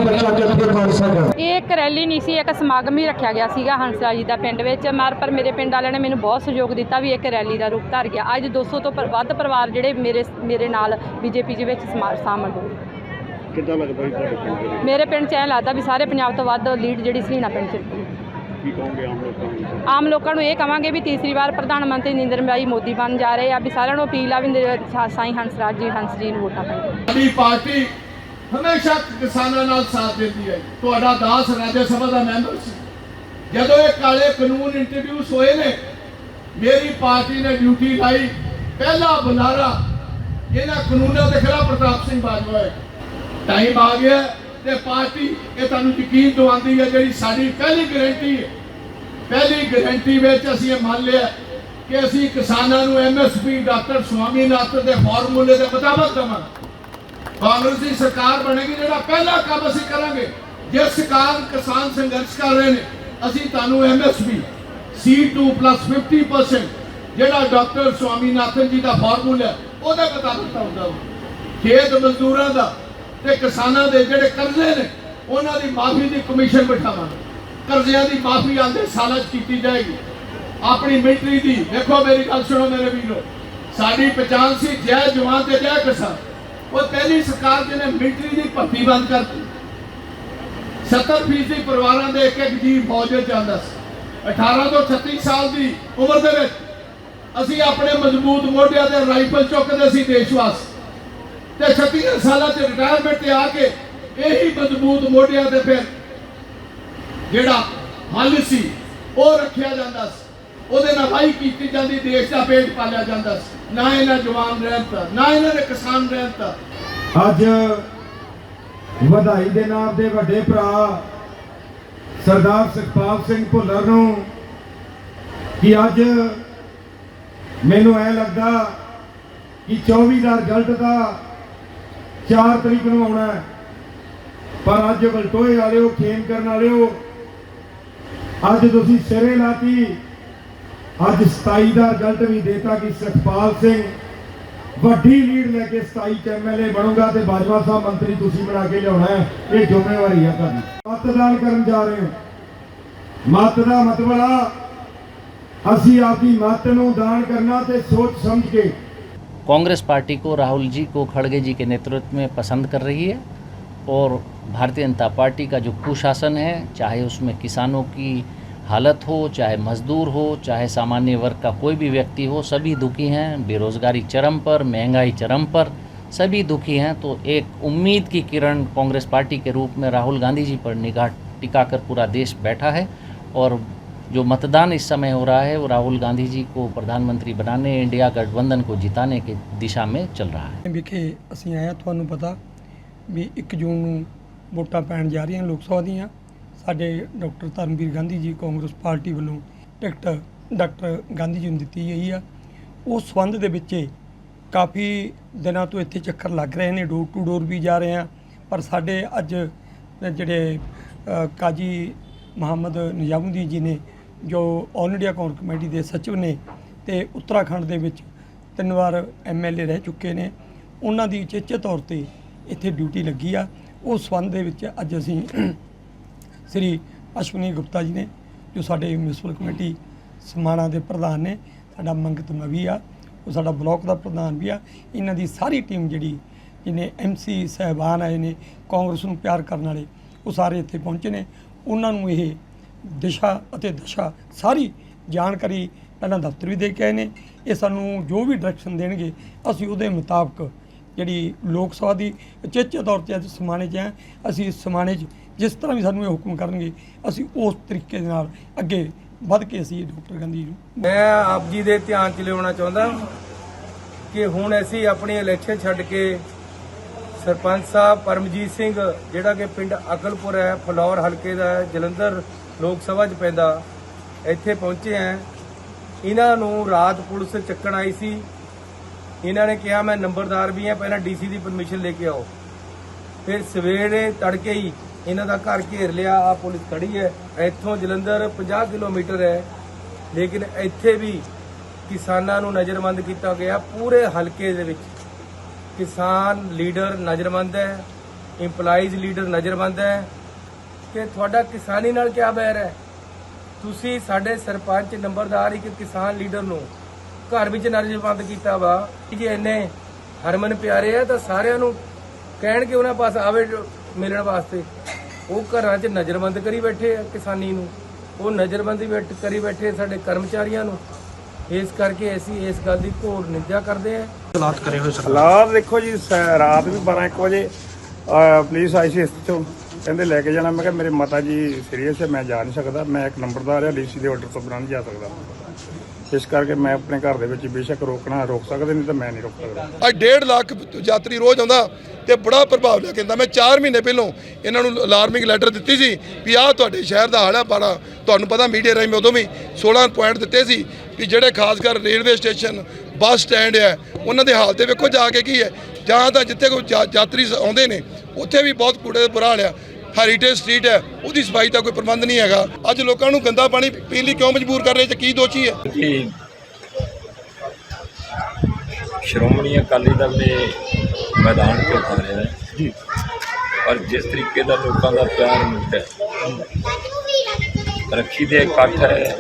ਸਕਣ? ਇਹ ਇੱਕ ਰੈਲੀ ਨਹੀਂ ਸੀ ਇੱਕ ਸਮਾਗਮ ਹੀ ਰੱਖਿਆ ਗਿਆ ਸੀਗਾ ਹੰਸਰਾਜ ਜੀ ਦਾ ਪਿੰਡ ਵਿੱਚ। ਮਾਰ ਪਰ ਮੇਰੇ ਪਿੰਡ ਵਾਲਿਆਂ ਨੇ ਮੈਨੂੰ ਬਹੁਤ ਸਹਿਯੋਗ ਦਿੱਤਾ ਵੀ ਇੱਕ ਰੈਲੀ ਦਾ ਰੂਪ ਧਾਰ ਗਿਆ। ਅੱਜ 200 ਤੋਂ ਪਰ- ਵੱਧ ਪਰਿਵਾਰ ਜਿਹੜੇ ਮੇਰੇ ਮੇਰੇ ਨਾਲ ਬੀਜੇਪੀ ਦੇ ਵਿੱਚ ਸਮਾ- ਸ਼ਾਮਲ ਹੋਏ। ਕਿੱਦਾਂ ਲੱਗਦਾ ਵੀ ਤੁਹਾਡੇ ਪਿੰਡ ਦੇ ਵਿੱਚ? ਮੇਰੇ ਪਿੰਡ 'ਚ ਐਂ ਲੱਗਦਾ ਵੀ ਸਾਰੇ ਪੰਜਾਬ ਤੋਂ ਵੱਧ ਲੀਡ ਜਿਹੜੀ ਸਲੀਨਾ ਪਿੰਡ 'ਚ। ਕੀ ਕਹੋਗੇ ਆਮ ਲੋਕਾਂ ਨੂੰ? ਆਮ ਲੋਕਾਂ ਨੂੰ ਇਹ ਕਵਾਂਗੇ ਵੀ ਤੀਸਰੀ ਵਾਰ ਪ੍ਰਧਾਨ ਮੰਤਰੀ ਨਰਿੰਦਰ ਭਾਈ ਮੋਦੀ ਬਣ ਜਾ ਰਹੇ ਆ ਵੀ ਸਾਰਿਆਂ ਨੂੰ ਅਪੀਲ ਆ ਵੀ ਨਰਿ- ਸਾ- ਸਾਈਂ ਹੰਸਰਾਜ ਜੀ ਹੰਸ ਜੀ ਨੂੰ ਵੋਟਾਂ ਪਾਈਆਂ। ਸਾਡੀ ਪਾਰਟੀ ਹਮੇਸ਼ਾ ਕਿਸਾਨਾਂ ਨਾਲ ਸਾਥ ਦਿੰਦੀ ਹੈ ਤੁਹਾਡਾ ਦਾਸ ਰਾਜ ਸਭਾ ਦਾ ਮੈਂਬਰ ਸੀ। ਜਦੋਂ ਇਹ ਕਾਲੇ ਕਾਨੂੰਨ ਇੰਟਰੋਡਿਊਸ ਹੋਏ ਨੇ, ਮੇਰੀ ਪਾਰਟੀ ਨੇ ਡਿਊਟੀ ਲਾਈ, ਪਹਿਲਾ ਬੁਲਾਰਾ ਇਹਨਾਂ ਕਾਨੂੰਨਾਂ ਦੇ ਖਿਲਾਫ ਪ੍ਰਤਾਪ ਸਿੰਘ ਬਾਜਵਾ ਹੈ। ਟਾਈਮ ਆ ਗਿਆ ਤੇ ਪਾਰਟੀ, ਇਹ ਤੁਹਾਨੂੰ ਯਕੀਨ ਦਿਵਾਉਂਦੀ ਹੈ ਜਿਹੜੀ ਸਾਡੀ ਪਹਿਲੀ ਗਾਰੰਟੀ ਹੈ। ਪਹਿਲੀ ਗਾਰੰਟੀ ਵਿੱਚ ਅਸੀਂ ਇਹ ਮੰਨ ਲਿਆ ਕਿ ਅਸੀਂ ਕਿਸਾਨਾਂ ਨੂੰ ਐਮਐਸਪੀ ਡਾਕਟਰ ਸਵਾਮੀਨਾਥਨ ਦੇ ਫਾਰਮੂਲੇ ਦੇ ਮੁਤਾਬਕ ਦੇਵਾਂਗੇ। ਕਾਂਗਰਸ ਦੀ ਸਰਕਾਰ ਬਣੇਗੀ, ਜਿਹੜਾ ਪਹਿਲਾ ਕੰਮ ਅਸੀਂ ਕਰਾਂਗੇ, ਜਿਸ ਕਾਰਨ ਕਿਸਾਨ ਸੰਘਰਸ਼ ਕਰ ਰਹੇ ਨੇ। ਅਸੀਂ ਤੁਹਾਨੂੰ ਐਮਐਸਪੀ C2 50% ਜਿਹੜਾ ਡਾਕਟਰ ਸਵਾਮੀਨਾਥਨ ਜੀ ਦਾ ਫਾਰਮੂਲਾ ਉਹਦੇ ਉਹਦਾ ਮੁਤਾਬਕ ਹੁੰਦਾ ਖੇਤ ਮਜ਼ਦੂਰਾਂ ਦਾ ਤੇ ਕਿਸਾਨਾਂ ਦੇ ਜਿਹੜੇ ਕਰਜ਼ੇ ਨੇ, ਉਹਨਾਂ ਦੀ ਮਾਫੀ ਦੀ ਕਮਿਸ਼ਨ ਬਿਠਾਵਾਂਗੇ। ਕਰਜ਼ਿਆਂ ਦੀ ਮਾਫੀ ਆਂਦੇ ਸਾਲਾਂ 'ਚ ਕੀਤੀ ਜਾਏਗੀ। ਆਪਣੀ ਮਿਲਟਰੀ ਦੀ, ਦੇਖੋ ਮੇਰੀ ਗੱਲ ਸੁਣੋ ਮੇਰੇ ਵੀਰੋ, ਸਾਡੀ ਪਛਾਣ ਸੀ ਜੈ ਜਵਾਨ ਤੇ ਜੈ ਕਿਸਾਨ। ਉਹ ਪਹਿਲੀ ਸਰਕਾਰ ਜਿਹਨੇ ਮਿਲਟਰੀ ਦੀ ਭਰਤੀ ਬੰਦ ਕਰਤੀ। 70 ਫੀਸਦੀ ਪਰਿਵਾਰਾਂ ਦੇ ਇੱਕ ਇੱਕ ਜੀ ਫੌਜ ਵਿੱਚ ਜਾਂਦਾ ਸੀ। 18 ਤੋਂ 36 ਸਾਲ ਦੀ ਉਮਰ ਦੇ ਵਿੱਚ ਅਸੀਂ ਆਪਣੇ ਮਜ਼ਬੂਤ ਮੋਢਿਆਂ ਤੇ ਰਾਈਫਲ ਚੁੱਕਦੇ ਸੀ ਦੇਸ਼ ਵਾਸਤੇ ਤੇ 36 ਸਾਲਾਂ ਚ ਰਿਟਾਇਰਮੈਂਟ ਤੇ ਆ ਕੇ ਇਹੀ ਮਜ਼ਬੂਤ ਮੋਢਿਆਂ ਤੇ ਫਿਰ ਜਿਹੜਾ ਹੱਲ ਸੀ, ਉਹ ਰੱਖਿਆ ਜਾਂਦਾ ਸੀ। ਉਹਦੇ ਨਾਲ ਵਾਹੀ ਕੀਤੀ ਜਾਂਦੀ, ਦੇਸ਼ ਦਾ ਪੇਟ ਪਾਲਿਆ ਜਾਂਦਾ ਸੀ। ਨਾ ਇਹਨਾਂ ਜਵਾਨ ਰਹਿਣ ਨਾ ਇਹਨਾਂ ਦੇ ਕਿਸਾਨ ਰਹਿਣ ਅੱਜ ਵਧਾਈ ਦੇ ਨਾਮ ਦੇ ਵੱਡੇ ਭਰਾ ਸਰਦਾਰ ਸੁਖਪਾਲ ਸਿੰਘ ਭੁੱਲਰ ਨੂੰ ਕਿ ਅੱਜ ਮੈਨੂੰ ਐ ਲੱਗਦਾ ਕਿ 24 ਦਾ ਰਿਜ਼ਲਟ ਦਾ 4 ਤਰੀਕ ਨੂੰ ਆਉਣਾ ਹੈ। ਪਰ ਅੱਜ ਵਲਟੋਏ ਵਾਲਿਓ, ਖੇਮ ਕਰਨ ਵਾਲਿਓ, ਅੱਜ ਤੁਸੀਂ ਸਿਰੇ ਲਾਤੀ। ਅੱਜ 27 ਦਾ ਰਿਜ਼ਲਟ ਵੀ ਦੇਤਾ ਕਿ ਸੁਖਪਾਲ ਸਿੰਘ ਵੱਡੀ ਲੀਡ ਲੈ ਕੇ 27 ਚ ਐਮਐਲਏ ਬਣੂਗਾ ਤੇ ਬਾਜਵਾ ਸਾਹਿਬ ਮੰਤਰੀ ਤੁਸੀਂ ਬਣਾ ਕੇ ਲਿਆਉਣਾ ਹੈ ਇਹ ਜ਼ਿੰਮੇਵਾਰੀ ਹੈ ਤੁਹਾਡੀ ਮਤਦਾਨ ਕਰਨ ਜਾ ਰਹੇ ਹੋ ਮਤ ਦਾ ਮਤਲਬ ਆ ਅਸੀਂ ਆਪਦੀ ਮਤ ਨੂੰ ਦਾਨ ਕਰਨਾ ਤੇ ਸੋਚ ਸਮਝ ਕੇ कांग्रेस पार्टी को राहुल जी को खड़गे जी के नेतृत्व में पसंद कर रही है और भारतीय जनता पार्टी का जो कुशासन है चाहे उसमें किसानों की हालत हो चाहे मजदूर हो चाहे सामान्य वर्ग का कोई भी व्यक्ति हो सभी दुखी हैं बेरोज़गारी चरम पर महंगाई चरम पर सभी दुखी हैं तो एक उम्मीद की किरण कांग्रेस पार्टी के रूप में राहुल गांधी जी पर निगाह टिकाकर पूरा देश बैठा है और जो मतदान इस समय हो रहा है वो राहुल गांधी जी को प्रधानमंत्री बनाने इंडिया गठबंधन को जिताने की दिशा में चल रहा है ਵਿਖੇ ਅਸੀਂ ਆਏ ਹਾਂ ਤੁਹਾਨੂੰ ਪਤਾ ਵੀ 1 ਜੂਨ ਨੂੰ ਵੋਟਾਂ ਪੈਣ ਜਾ ਰਹੀਆਂ ਲੋਕ ਸਭਾ ਦੀਆਂ ਸਾਡੇ ਡਾਕਟਰ ਧਰਮਵੀਰ ਗਾਂਧੀ ਜੀ ਕਾਂਗਰਸ ਪਾਰਟੀ ਵੱਲੋਂ ਟਿਕਟ ਡਾਕਟਰ ਗਾਂਧੀ ਜੀ ਨੂੰ ਦਿੱਤੀ ਗਈ ਆ। ਉਸ ਸੰਬੰਧ ਦੇ ਵਿੱਚ ਕਾਫੀ ਦਿਨਾਂ ਤੋਂ ਇੱਥੇ ਚੱਕਰ ਲੱਗ ਰਹੇ ਨੇ ਡੋਰ ਟੂ ਡੋਰ ਵੀ ਜਾ ਰਹੇ ਆ। ਪਰ ਸਾਡੇ ਅੱਜ ਜਿਹੜੇ ਕਾਜੀ ਮੁਹੰਮਦ ਨਿਜ਼ਾਮੁਦੀਨ ਜੀ ਨੇ ਜੋ ਆਲ ਇੰਡੀਆ ਕਾਂਗਰਸ ਕਮੇਟੀ ਦੇ ਸਚਿਵ ਨੇ ਤੇ ਉੱਤਰਾਖੰਡ ਦੇ ਵਿੱਚ ਤਿੰਨ ਵਾਰ ਐਮਐਲਏ ਰਹਿ ਚੁੱਕੇ ਨੇ, ਉਹਨਾਂ ਦੀ ਉਚੇਚੇ ਤੌਰ ਤੇ ਇੱਥੇ ਡਿਊਟੀ ਲੱਗੀ ਆ। ਉਸ ਸੰਬੰਧ ਦੇ ਵਿੱਚ ਅੱਜ ਅਸੀਂ ਸ੍ਰੀ ਅਸ਼ਵਨੀ ਗੁਪਤਾ ਜੀ ਨੇ, ਜੋ ਸਾਡੇ ਮਿਊਨਿਸਪਲ ਕਮੇਟੀ ਸਮਾਣਾ ਦੇ ਪ੍ਰਧਾਨ ਨੇ, ਸਾਡਾ ਮੰਗਤ ਮਵੀ ਆ, ਉਹ ਸਾਡਾ ਬਲਾਕ ਦਾ ਪ੍ਰਧਾਨ ਵੀ ਆ। ਇਹਨਾਂ ਦੀ ਸਾਰੀ ਟੀਮ ਜਿਹੜੀ ਜਿਹਨੇ ਐਮਸੀ ਸਹਿਬਾਨ ਆਏ ਨੇ, ਕਾਂਗਰਸ ਨੂੰ ਪਿਆਰ ਕਰਨ ਵਾਲੇ, ਉਹ ਸਾਰੇ ਇੱਥੇ ਪਹੁੰਚੇ ਨੇ। ਉਹਨਾਂ ਨੂੰ ਇਹ ਦਿਸ਼ਾ ਅਤੇ ਦਸ਼ਾ ਸਾਰੀ ਜਾਣਕਾਰੀ ਪਹਿਲਾਂ ਦਫ਼ਤਰ ਵੀ ਦੇ ਕੇ ਆਏ ਨੇ। ਇਹ ਸਾਨੂੰ ਜੋ ਵੀ ਡਾਇਰੈਕਸ਼ਨ ਦੇਣਗੇ, ਅਸੀਂ ਉਹਦੇ ਮੁਤਾਬਕ ਜਿਹੜੀ ਲੋਕ ਸਭਾ ਦੀ ਉਚੇਚੇ ਤੌਰ ਤੇ ਅੱਜ ਸਮਾਣੇ 'ਚ ਹੈ ਅਸੀਂ ਸਮਾਣੇ 'ਚ ਜਿਸ ਤਰ੍ਹਾਂ ਵੀ ਸਾਨੂੰ ਇਹ ਹੁਕਮ ਕਰਨਗੇ ਅਸੀਂ ਉਸ ਤਰੀਕੇ ਦੇ ਨਾਲ ਅੱਗੇ ਵੱਧ ਕੇ ਅਸੀਂ ਡਾਕਟਰ ਗਾਂਧੀ ਨੂੰ ਮੈਂ ਆਪ ਜੀ ਦੇ ਧਿਆਨ 'ਚ ਲਿਆਉਣਾ ਚਾਹੁੰਦਾ ਕਿ ਹੁਣ ਅਸੀਂ ਆਪਣੀ ਇਲੈਕਸ਼ਨ ਛੱਡ ਕੇ ਸਰਪੰਚ ਸਾਹਿਬ ਪਰਮਜੀਤ ਸਿੰਘ ਜਿਹੜਾ ਕਿ ਪਿੰਡ ਅਕਲਪੁਰ ਹੈ ਫਲੌਰ ਹਲਕੇ ਦਾ ਹੈ, ਜਲੰਧਰ ਲੋਕ ਸਭਾ 'ਚ ਪੈਂਦਾ ਇੱਥੇ ਪਹੁੰਚੇ ਆ ਇਹਨਾਂ ਨੂੰ ਰਾਤ ਪੁਲਿਸ ਚੱਕਣ ਆਈ ਸੀ। ਇਹਨਾਂ ਨੇ ਕਿਹਾ ਮੈਂ ਨੰਬਰਦਾਰ ਵੀ ਹਾਂ ਪਹਿਲਾਂ ਡੀਸੀ ਦੀ ਪਰਮਿਸ਼ਨ ਲੈ ਕੇ ਆਓ। ਫਿਰ ਸਵੇਰੇ ਤੜਕੇ ਹੀ ਇਹਨਾਂ ਦਾ ਘਰ ਘੇਰ ਲਿਆ ਆ ਪੁਲਿਸ ਖੜੀ ਹੈ। ਇੱਥੋਂ ਜਲੰਧਰ 50 ਕਿਲੋਮੀਟਰ ਹੈ। ਲੇਕਿਨ ਇੱਥੇ ਵੀ ਕਿਸਾਨਾਂ ਨੂੰ ਨਜ਼ਰਬੰਦ ਕੀਤਾ ਗਿਆ ਪੂਰੇ ਹਲਕੇ ਦੇ ਵਿੱਚ। ਕਿਸਾਨ ਲੀਡਰ ਨਜ਼ਰਬੰਦ ਹੈ ਇੰਪਲਾਈਜ਼ ਲੀਡਰ ਨਜ਼ਰਬੰਦ ਹੈ। ਕਿ ਤੁਹਾਡਾ ਕਿਸਾਨੀ ਨਾਲ ਕੀ ਬੈਰ ਹੈ? ਤੁਸੀਂ ਸਾਡੇ ਸਰਪੰਚ ਨੰਬਰਦਾਰ ਇੱਕ ਕਿਸਾਨ ਲੀਡਰ ਨੂੰ ਘਰ ਵਿੱਚ ਨਜ਼ਰਬੰਦ ਕੀਤਾ ਵਾ। ਜੇ ਇੰਨੇ ਹਰਮਨ ਪਿਆਰੇ ਆ ਤਾਂ ਸਾਰਿਆਂ ਨੂੰ ਕਹਿਣ ਕਿ ਉਹਨਾਂ ਪਾਸ ਆਵੇ ਮਿਲਣ ਵਾਸਤੇ? ਉਹ ਘਰਾਂ 'ਚ ਨਜ਼ਰਬੰਦ ਕਰੀ ਬੈਠੇ ਆ ਕਿਸਾਨੀ ਨੂੰ। ਉਹ ਨਜ਼ਰਬੰਦੀ ਬੈਠ ਕਰੀ ਬੈਠੇ ਸਾਡੇ ਕਰਮਚਾਰੀਆਂ ਨੂੰ। ਇਸ ਕਰਕੇ ਅਸੀਂ ਇਸ ਗੱਲ ਦੀ ਘੋਰ ਨਿੰਦਿਆ ਕਰਦੇ ਹਾਂ ਹਾਲਾਤ ਦੇਖੋ ਜੀ ਸ- ਰਾਤ ਵੀ 12 1 ਵਜੇ ਅਹ, ਪੁਲਿਸ ਆਈ ਸੀ ਇਸ ਤੋਂ। ਕਹਿੰਦੇ ਲੈ ਕੇ ਜਾਣਾ। ਮੈਂ ਕਿਹਾ, ਮੇਰੇ ਮਾਤਾ ਜੀ ਸੀਰੀਅਸ ਹੈ, ਮੈਂ ਜਾ ਨਹੀਂ ਸਕਦਾ। ਮੈਂ ਇੱਕ ਨੰਬਰਦਾਰ ਆ ਡੀਸੀ ਦੇ ਆਰਡਰ ਤੋਂ ਬਿਨਾਂ ਨਹੀਂ ਜਾ ਸਕਦਾ। ਇਸ ਕਰਕੇ ਮੈਂ ਆਪਣੇ ਘਰ ਦੇ ਵਿੱਚ ਬੇਸ਼ੱਕ ਰੋਕਣਾ, ਰੋਕ ਸਕਦੇ ਨਹੀਂ ਤਾਂ ਮੈਂ ਨਹੀਂ ਰੋਕ ਸਕਦਾ। ਅੱਜ 1.5 ਲੱਖ ਯਾਤਰੀ ਰੋਜ਼ ਆਉਂਦਾ ਤੇ ਬੜਾ ਪ੍ਰਭਾਵ ਲੈ ਕੇ ਆਉਂਦਾ। ਮੈਂ 4 ਮਹੀਨੇ ਪਹਿਲੋਂ ਇਹਨਾਂ ਨੂੰ ਅਲਾਰਮਿੰਗ ਲੈਟਰ ਦਿੱਤੀ ਸੀ ਵੀ ਆਹ ਤੁਹਾਡੇ ਸ਼ਹਿਰ ਦਾ ਹਾਲ ਹੈ ਬੜਾ ਤੁਹਾਨੂੰ ਪਤਾ ਮੀਡੀਆ ਰਾਹੀਂ ਉਦੋਂ ਵੀ 16 ਪੁਆਇੰਟ ਦਿੱਤੇ ਸੀ ਵੀ ਜਿਹੜੇ ਖਾਸ ਕਰ ਰੇਲਵੇ ਸਟੇਸ਼ਨ, ਬੱਸ ਸਟੈਂਡ ਹੈ ਉਹਨਾਂ ਦੇ ਹਾਲਤ ਤੇ ਵੇਖੋ ਜਾ ਕੇ ਕੀ ਹੈ। ਜਾਂ ਤਾਂ ਜਿੱਥੇ ਕੋਈ ਜਾ- ਯਾਤਰੀ ਆਉਂਦੇ ਨੇ, ਉੱਥੇ ਵੀ ਬਹੁਤ ਕੂੜੇ ਦਾ ਬੁਰਾ ਹਾਲ ਆ। ਹੈਰੀਟੇਜ ਸਟਰੀਟ ਹੈ ਉਹਦੀ ਸਫ਼ਾਈ ਦਾ ਕੋਈ ਪ੍ਰਬੰਧ ਨਹੀਂ ਹੈਗਾ। ਅੱਜ ਲੋਕਾਂ ਨੂੰ ਗੰਦਾ ਪਾਣੀ ਪੀਣ ਲਈ ਕਿਉਂ ਮਜਬੂਰ ਕਰ ਰਹੇ ਤੇ ਕੀ ਦੋਸ਼ੀ ਹੈ? ਸ਼੍ਰੋਮਣੀ ਅਕਾਲੀ ਦਲ ਨੇ ਮੈਦਾਨ ਤੇ ਉਤਾਰਿਆ ਹੈ ਜੀ। ਪਰ ਜਿਸ ਤਰੀਕੇ ਦਾ ਲੋਕਾਂ ਦਾ ਪਿਆਰ ਮਿਲਦਾ ਹੈ ਰੱਖੀ ਦੇ ਇਕੱਠ ਹੈ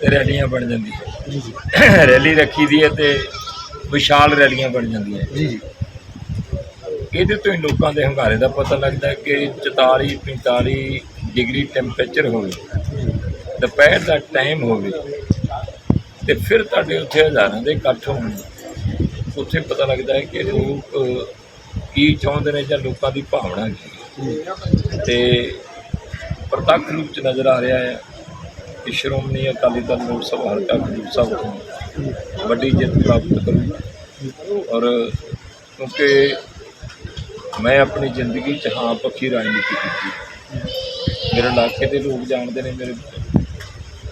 ਤੇ ਰੈਲੀਆਂ ਬਣ ਜਾਂਦੀਆਂ। ਰੈਲੀ ਰੱਖੀ ਦੀ ਹੈ ਤੇ ਵਿਸ਼ਾਲ ਰੈਲੀਆਂ ਬਣ ਜਾਂਦੀਆਂ। ਜੀ ਜੀ। ਇਹਦੇ ਤੋਂ ਹੀ ਲੋਕਾਂ ਦੇ ਹੰਗਾਰੇ ਦਾ ਪਤਾ ਲੱਗਦਾ ਕਿ 44 45 ਡਿਗਰੀ ਟੈਂਪਰੇਚਰ ਹੋਵੇ, ਦੁਪਹਿਰ ਦਾ ਟਾਈਮ ਹੋਵੇ, ਤੇ ਫਿਰ ਤੁਹਾਡੇ ਉੱਥੇ ਹਜ਼ਾਰਾਂ ਦੇ ਇਕੱਠ ਹੋਣ। ਉੱਥੇ ਪਤਾ ਲੱਗਦਾ ਹੈ ਕਿ ਲੋਕ ਕੀ ਚਾਹੁੰਦੇ ਨੇ ਜਾਂ ਲੋਕਾਂ ਦੀ ਭਾਵਨਾ ਕੀ ਹੈ। ਤੇ ਪ੍ਰਤੱਖ ਰੂਪ ਚ ਨਜ਼ਰ ਆ ਰਿਹਾ ਹੈ ਕਿ ਸ਼੍ਰੋਮਣੀ ਅਕਾਲੀ ਦਲ ਲੋਕ ਸਭਾ ਹਲਕਾ ਖਡੂਰ ਸਾਹਿਬ ਤੋਂ ਵੱਡੀ ਜਿੱਤ ਪ੍ਰਾਪਤ ਕਰੂ ਔਰ ਕਿਉਂਕਿ ਮੈਂ ਆਪਣੀ ਜ਼ਿੰਦਗੀ 'ਚ ਹਾਂ ਪੱਖੀ ਰਾਜਨੀਤੀ ਕੀਤੀ। ਮੇਰੇ ਇਲਾਕੇ ਦੇ ਲੋਕ ਜਾਣਦੇ ਨੇ, ਮੇਰੇ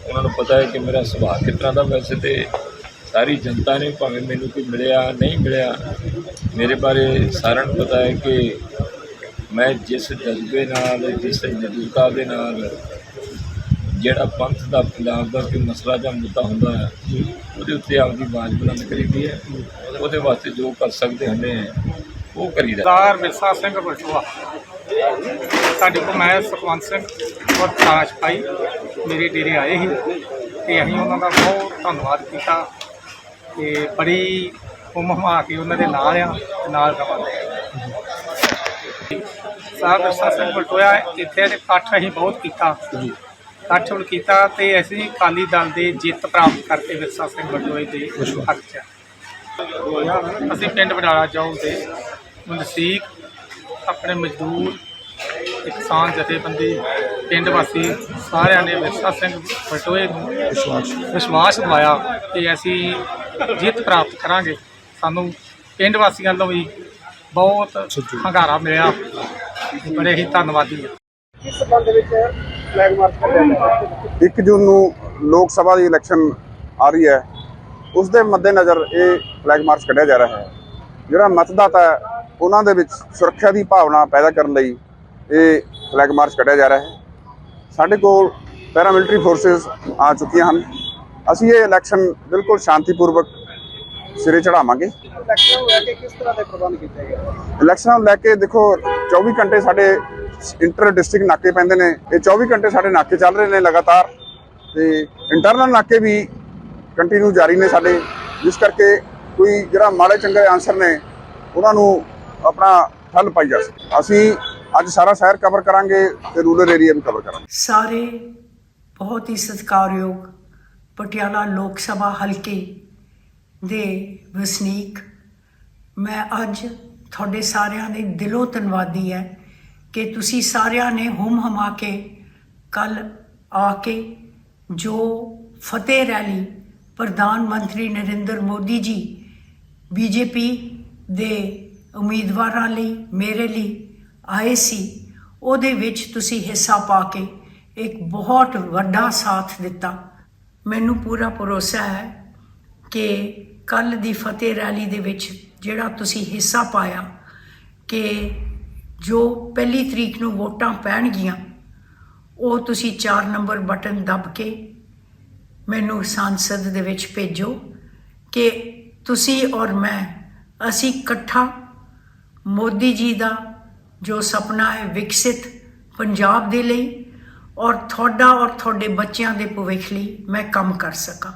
ਉਹਨਾਂ ਨੂੰ ਪਤਾ ਹੈ ਕਿ ਮੇਰਾ ਸੁਭਾਅ ਕਿਸ ਦਾ ਵੈਸੇ ਤੇ ਸਾਰੀ ਜਨਤਾ ਨੇ ਭਾਵੇਂ ਮੈਨੂੰ ਕੋਈ ਮਿਲਿਆ, ਨਹੀਂ ਮਿਲਿਆ, ਮੇਰੇ ਬਾਰੇ ਸਾਰਿਆਂ ਨੂੰ ਪਤਾ ਹੈ ਕਿ ਮੈਂ ਜਿਸ ਜਜ਼ਬੇ ਨਾਲ, ਜਿਸ ਨਿਰਭਰਤਾ ਦੇ ਨਾਲ ਜਿਹੜਾ ਪੰਥ ਦਾ ਪੰਜਾਬ ਦਾ ਕੋਈ ਮਸਲਾ ਜਾਂ ਮੁੱਦਾ ਹੁੰਦਾ ਹੈ, ਉਹਦੇ ਉੱਤੇ ਆਪਦੀ ਆਵਾਜ਼ ਬੁਲੰਦ ਕਰੀਦੀ ਹੈ। ਉਹਦੇ ਵਾਸਤੇ ਜੋ ਕਰ ਸਕਦੇ ਹੁੰਦੇ ਆ ਉਹ ਕਰੀਦਾ ਸਰਦਾਰ ਮਿਰਸਾ ਸਿੰਘ ਬਲਟੋਆ ਸਾਡੇ ਕੋਲ ਮੈਂ ਸੁਖਵੰਤ ਸਿੰਘ ਔਰ ਤਾਸ਼ ਭਾਈ ਮੇਰੇ ਡੇਰੇ ਆਏ ਸੀ ਤੇ ਅਸੀਂ ਉਹਨਾਂ ਦਾ ਬਹੁਤ ਧੰਨਵਾਦ ਕੀਤਾ ਤੇ ਬੜੀ ਹਮਾ ਕੇ ਉਹਨਾਂ ਦੇ ਨਾਲ ਆ ਤੇ ਨਾਲ ਰਵਾਂਗੇ ਸਾਹਿਬ ਮਿਰਸਾ ਸਿੰਘ ਬਲਟੋਆ ਇੱਥੇ ਦੇ ਇਕੱਠ ਅਸੀਂ ਬਹੁਤ ਕੀਤਾ। ਇਕੱਠ ਹੁਣ ਕੀਤਾ ਤੇ ਅਸੀਂ ਅਕਾਲੀ ਦਲ ਦੇ ਜਿੱਤ ਪ੍ਰਾਪਤ ਕਰਕੇ ਵਿਰਸਾ ਸਿੰਘ ਬਲਟੋਏ ਦੇ ਹੱਕ 'ਚ ਅਸੀਂ ਪਿੰਡ ਬਡਾਲਾ ਚੌਕ ਦੇ ਨਸੀਕ ਆਪਣੇ ਮਜ਼ਦੂਰ ਕਿਸਾਨ ਜਥੇਬੰਦੀ ਪਿੰਡ ਵਾਸੀ ਸਾਰਿਆਂ ਨੇ ਵਿਰਸਾ ਸਿੰਘ ਬਟੋਏ ਨੂੰ ਵਿਸ਼ਵਾਸ। ਦਿਵਾਇਆ ਕਿ ਅਸੀਂ ਜਿੱਤ ਪ੍ਰਾਪਤ ਕਰਾਂਗੇ। ਸਾਨੂੰ ਪਿੰਡ ਵਾਸੀਆਂ ਵੱਲੋਂ ਵੀ ਬਹੁਤ ਹੰਗਾਰਾ ਮਿਲਿਆ। ਬੜੇ ਹੀ ਧੰਨਵਾਦੀ ਹਾਂ। 1 ਜੂਨ ਨੂੰ ਲੋਕ ਸਭਾ ਦੀ ਇਲੈਕਸ਼ਨ ਆ ਰਹੀ ਹੈ। ਉਸ ਦੇ ਮੱਦੇਨਜ਼ਰ ਇਹ ਫਲੈਗ ਮਾਰਚ ਕੱਢਿਆ ਜਾ ਰਿਹਾ ਹੈ। ਜਿਹੜਾ ਮਤਦਾਤਾ ਉਹਨਾਂ ਦੇ ਵਿੱਚ ਸੁਰੱਖਿਆ ਦੀ ਭਾਵਨਾ ਪੈਦਾ ਕਰਨ ਲਈ ਇਹ ਫਲੈਗ ਮਾਰਚ ਕੱਢਿਆ ਜਾ ਰਿਹਾ ਹੈ। ਸਾਡੇ ਕੋਲ ਪੈਰਾਮਿਲਟਰੀ ਫੋਰਸਸ ਆ ਚੁੱਕੀਆਂ ਹਨ। ਅਸੀਂ ਇਹ ਇਲੈਕਸ਼ਨ ਬਿਲਕੁਲ ਸ਼ਾਂਤੀਪੂਰਵਕ ਸਿਰੇ ਚੜਾਵਾਂਗੇ ਇਲੈਕਸ਼ਨ ਲੈ ਕੇ ਕਿਸ ਤਰ੍ਹਾਂ ਦੇ ਪ੍ਰਬੰਧ ਕੀਤੇ ਗਏ? ਇਲੈਕਸ਼ਨਾਂ ਲੈ ਕੇ ਦੇਖੋ 24 ਘੰਟੇ ਸਾਡੇ ਇੰਟਰ ਡਿਸਟ੍ਰਿਕਟ ਨਾਕੇ ਪੈਂਦੇ ਨੇ। ਇਹ 24 ਘੰਟੇ ਸਾਡੇ ਨਾਕੇ ਚੱਲ ਰਹੇ ਨੇ ਲਗਾਤਾਰ। ਤੇ ਇੰਟਰਨਲ ਨਾਕੇ ਵੀ ਕੰਟੀਨਿਊ ਜਾਰੀ ਨੇ ਸਾਡੇ। ਜਿਸ ਕਰਕੇ ਕੋਈ ਜਿਹੜਾ ਮਾੜੇ ਚੰਗੇ ਆਨਸਰ ਨੇ ਉਹਨਾਂ ਨੂੰ ਆਪਣਾ ਠੱਲ ਪਾਈ ਜਾ ਸਕੇ। ਅਸੀਂ ਅੱਜ ਸਾਰਾ ਸ਼ਹਿਰ ਕਵਰ ਕਰਾਂਗੇ ਤੇ ਰੂਰਲ ਏਰੀਆ ਵੀ ਕਵਰ ਕਰਾਂਗੇ। ਸਾਰੇ ਬਹੁਤ ਹੀ ਸਤਿਕਾਰਯੋਗ ਪਟਿਆਲਾ ਲੋਕ ਸਭਾ ਹਲਕੇ ਦੇ ਵਸਨੀਕ, ਮੈਂ ਅੱਜ ਤੁਹਾਡੇ ਸਾਰਿਆਂ ਦੇ ਦਿਲੋਂ ਧੰਨਵਾਦੀ ਹੈ ਕਿ ਤੁਸੀਂ ਸਾਰਿਆਂ ਨੇ ਹੁਮ ਹਮਾ ਕੇ ਕੱਲ ਆ ਕੇ ਜੋ ਫਤਿਹ ਰੈਲੀ ਪ੍ਰਧਾਨ ਮੰਤਰੀ ਨਰਿੰਦਰ ਮੋਦੀ ਜੀ, ਬੀਜੇਪੀ ਦੇ ਉਮੀਦਵਾਰਾਂ ਲਈ, ਮੇਰੇ ਲਈ ਆਏ ਸੀ। ਉਹਦੇ ਵਿੱਚ ਤੁਸੀਂ ਹਿੱਸਾ ਪਾ ਕੇ ਇੱਕ ਬਹੁਤ ਵੱਡਾ ਸਾਥ ਦਿੱਤਾ। ਮੈਨੂੰ ਪੂਰਾ ਭਰੋਸਾ ਹੈ ਕਿ ਕੱਲ ਦੀ ਫਤਿਹ ਰੈਲੀ ਦੇ ਵਿੱਚ ਜਿਹੜਾ ਤੁਸੀਂ ਹਿੱਸਾ ਪਾਇਆ ਕਿ ਜੋ ਪਹਿਲੀ ਤਰੀਕ ਨੂੰ ਵੋਟਾਂ ਪੈਣਗੀਆਂ, ਉਹ ਤੁਸੀਂ 4 ਨੰਬਰ ਬਟਨ ਦਬ ਕੇ ਮੈਨੂੰ ਸੰਸਦ ਦੇ ਵਿੱਚ ਭੇਜੋ ਕਿ ਤੁਸੀਂ ਔਰ ਮੈਂ ਅਸੀਂ ਇਕੱਠਾ ਮੋਦੀ ਜੀ ਦਾ ਜੋ ਸੁਪਨਾ ਹੈ ਵਿਕਸਿਤ ਪੰਜਾਬ ਦੇ ਲਈ ਔਰ ਤੁਹਾਡਾ ਔਰ ਤੁਹਾਡੇ ਬੱਚਿਆਂ ਦੇ ਭਵਿੱਖ ਲਈ ਮੈਂ ਕੰਮ ਕਰ ਸਕਾਂ।